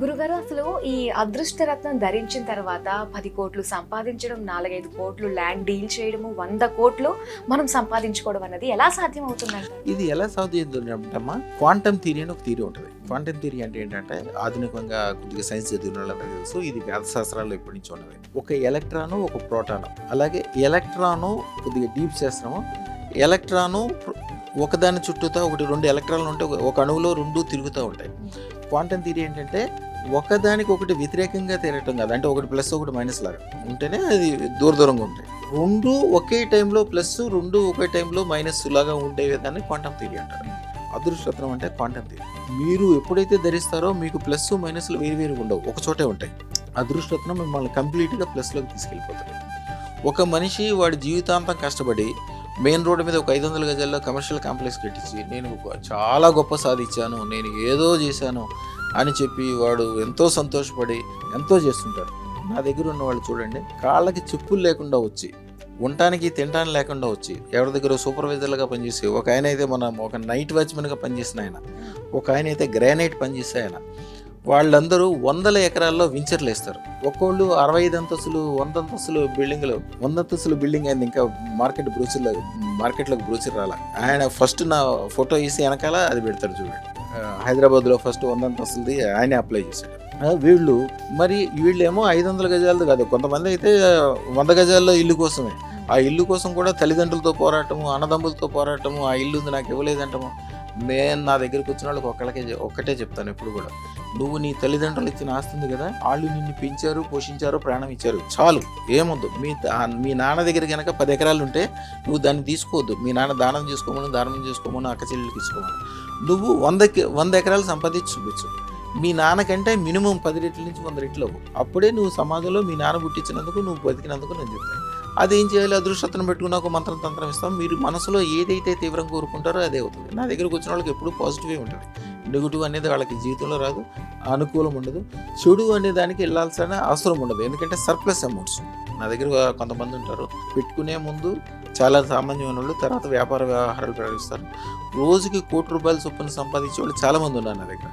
గురుగారు అసలు ఈ అదృష్టరత్నం ధరించిన తర్వాత పది కోట్లు సంపాదించడం నాలుగైదు కోట్లు ల్యాండ్ డీల్ చేయడము వంద కోట్లు మనం సంపాదించుకోవడం అన్నది ఎలా సాధ్యం అవుతుందంట ఇది ఎలా సాధ్యమా క్వాంటమ్ థియరీ అని ఒక థియరీ ఉంటుంది. క్వాంటమ్ థియరీ అంటే ఏంటంటే ఆధునికంగా కొద్దిగా సైన్స్ చదివిన తెలుసు ఇది వేద శాస్త్రాల్లో ఎప్పటి నుంచి ఉన్నది. ఒక ఎలక్ట్రాను ఒక ప్రోటాను. అలాగే ఎలక్ట్రాను కొద్దిగా డీప్ శాస్త్రము ఎలక్ట్రాను ఒకదాని చుట్టూతా ఒకటి రెండు ఎలక్ట్రాన్లు ఉంటే ఒక- ఒక అణువులో రెండు తిరుగుతూ ఉంటాయి. క్వాంటమ్ థియరీ ఏంటంటే ఒకదానికి ఒకటి వ్యతిరేకంగా తిరగటం కాదు. అంటే ఒకటి ప్లస్ ఒకటి మైనస్ లాగా ఉంటేనే అది దూర దూరంగా ఉంటాయి. రెండు ఒకే టైంలో ప్లస్ రెండు ఒకే టైంలో మైనస్ లాగా ఉండే విధాన్ని క్వాంటమ్ థియరీ అంటారు. అదృష్టత్వం అంటే క్వాంటమ్ థియరీ. మీరు ఎప్పుడైతే ధరిస్తారో మీకు ప్లస్ మైనస్లు వేరు వేరుగా ఉండవు. ఒక చోటే ఉంటాయి. అదృష్టత్వం మిమ్మల్ని కంప్లీట్గా ప్లస్లోకి తీసుకెళ్ళిపోతుంది. ఒక మనిషి వాడి జీవితాంతం కష్టపడి మెయిన్ రోడ్డు మీద ఒక ఐదు వందల గజాల్లో కమర్షియల్ కాంప్లెక్స్ కట్టించి నేను చాలా గొప్ప సాధించాను నేను ఏదో చేశాను అని చెప్పి వాడు ఎంతో సంతోషపడి ఎంతో చేస్తుంటారు నా దగ్గర ఉన్న వాళ్ళు చూడండి కాళ్ళకి చెప్పులు లేకుండా వచ్చి ఉండటానికి తినడానికి లేకుండా వచ్చి ఎవరి దగ్గర సూపర్వైజర్లుగా పనిచేసి ఒక ఆయన అయితే మన ఒక నైట్ వాచ్మెన్గా పనిచేసిన ఆయన ఒక ఆయన అయితే గ్రానైట్ పనిచేసే ఆయన వాళ్ళందరూ వందల ఎకరాల్లో వించర్లు వేస్తారు. ఒక్కోళ్ళు అరవై ఐదు అంతస్తులు వంద అంతస్తులు బిల్డింగ్లు వంద అంతస్తులు బిల్డింగ్ అయింది ఇంకా మార్కెట్ బ్రూచర్లో మార్కెట్లోకి బ్రూచర్ రాల. ఆయన ఫస్ట్ నా ఫోటో వేసి వెనకాల అది పెడతాడు చూడండి. హైదరాబాద్లో ఫస్ట్ వంద అంతస్తులది ఆయనే అప్లై చేశాడు. వీళ్ళు మరి వీళ్ళేమో ఐదు వందల గజాలది కాదు కొంతమంది అయితే వంద గజాల్లో ఇల్లు కోసమే. ఆ ఇల్లు కోసం కూడా తల్లిదండ్రులతో పోరాటము అన్నదమ్ములతో పోరాటము ఆ ఇల్లు ఉంది నాకు ఇవ్వలేదంటము నేను నా దగ్గరికి వచ్చిన వాళ్ళకి ఒక్కళ్ళకే ఒక్కటే చెప్తాను ఎప్పుడు కూడా. నువ్వు నీ తల్లిదండ్రులు ఇచ్చిన ఆస్తుంది కదా వాళ్ళు నిన్ను పెంచారు పోషించారు ప్రాణం ఇచ్చారు చాలు ఏమొద్దు మీ మీ నాన్న దగ్గర కనుక పది ఎకరాలు ఉంటే నువ్వు దాన్ని తీసుకోవద్దు. మీ నాన్న దానం చేసుకోమని దానం చేసుకోమని అక్క చెల్లెలకి ఇచ్చుకోమని నువ్వు వందకి వంద ఎకరాలు సంపాదించి చూపించు. మీ నాన్నకంటే మినిమం పది రెట్ల నుంచి వంద రెట్లు అవ్వు. అప్పుడే నువ్వు సమాజంలో మీ నాన్న పుట్టించినందుకు నువ్వు బతికినందుకు నేను చెప్తాను. అదేం చేయాలి? అదృష్టతను పెట్టుకున్న ఒక మంత్రం తంత్రం ఇస్తాం. మీరు మనసులో ఏదైతే తీవ్రంగా కోరుకుంటారో అదే అవుతుంది. నా దగ్గరకు వచ్చిన వాళ్ళకి ఎప్పుడు పాజిటివే ఉంటుంది. నెగిటివ్ అనేది వాళ్ళకి జీవితంలో రాదు. అనుకూలం ఉండదు. చెడు అనే దానికి వెళ్ళాల్సిన అవసరం ఉండదు. ఎందుకంటే సర్ప్లస్ అమౌంట్స్ నా దగ్గర కొంతమంది ఉంటారు. పెట్టుకునే ముందు చాలా సామాన్యమైన వాళ్ళు తర్వాత వ్యాపార వ్యవహారాలు ప్రకటిస్తారు రోజుకి కోటి రూపాయల చొప్పున సంపాదించే వాళ్ళు చాలామంది ఉన్నారు నా దగ్గర.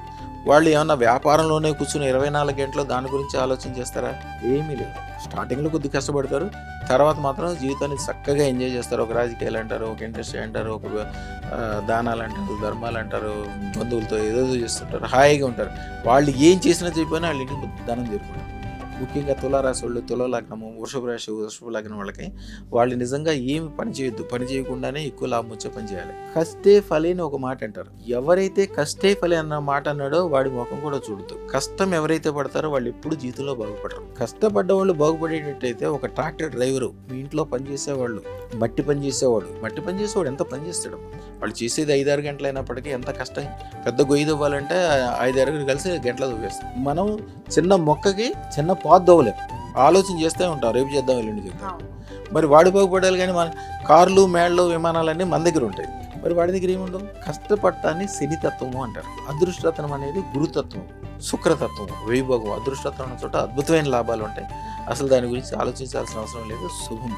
వాళ్ళు ఏమన్నా వ్యాపారంలోనే కూర్చుని ఇరవై నాలుగు గంటలు దాని గురించి ఆలోచన చేస్తారా? ఏమీ లేదు. స్టార్టింగ్లో కొద్దిగా కష్టపడతారు. తర్వాత మాత్రం జీవితాన్ని చక్కగా ఎంజాయ్ చేస్తారు. ఒక రాజకీయాలు అంటారు ఒక ఇండస్ట్రీ అంటారు ఒక దానాలు అంటారు ధర్మాలు అంటారు బంధువులతో ఏదో చేస్తుంటారు హాయిగా ఉంటారు. వాళ్ళు ఏం చేసినా చెప్పినా వాళ్ళ ఇంటికి దానం చేరుకుంటారు ముఖ్యంగా తులారాశి వాళ్ళు తుల లగ్నము వృషభ రాశి వృషభ లగ్నం వాళ్ళకి వాళ్ళు నిజంగా ఏమి పని చేయొద్దు. పని చేయకుండానే ఎక్కువ లాభం వచ్చే పని చేయాలి. కష్టే ఫలి అని ఒక మాట అంటారు. ఎవరైతే కష్టే ఫలి అన్న మాట అన్నాడో వాడి ముఖం కూడా చూడదు కష్టం ఎవరైతే పడతారో వాళ్ళు ఎప్పుడు జీవితంలో బాగుపడరు. కష్టపడ్డ వాళ్ళు బాగుపడేటట్టయితే ఒక ట్రాక్టర్ డ్రైవరు మీ ఇంట్లో పనిచేసేవాళ్ళు మట్టి పని చేసేవాడు. మట్టి పని చేసేవాడు ఎంత పని చేస్తాడు. వాళ్ళు చేసేది ఐదారు గంటలు అయినప్పటికీ ఎంత కష్టం. పెద్ద గొయ్యి దువ్వాలంటే ఐదారుగురు కలిసి గంటలు దువ్వేస్తాం మనం చిన్న మొక్కకి చిన్న పాత దవ్వలేం ఆలోచన చేస్తూ ఉంటాం రేపు చేద్దాం ఎల్లుండి చేద్దాం. మరి వాడు బాగుపడాలి కానీ మన కార్లు మేళ్ళు విమానాలన్నీ మన దగ్గర ఉంటాయి. మరి వాడి దగ్గర ఏముండవు కష్టపడటాన్ని శనితత్వము అంటారు. అదృష్టతత్వం అనేది గురుతత్వం శుక్రతత్వం. వైభోగం అదృష్టతత్వం ఉన్న చోట అద్భుతమైన లాభాలు ఉంటాయి. అసలు దాని గురించి ఆలోచించాల్సిన అవసరం లేదు. శుభం.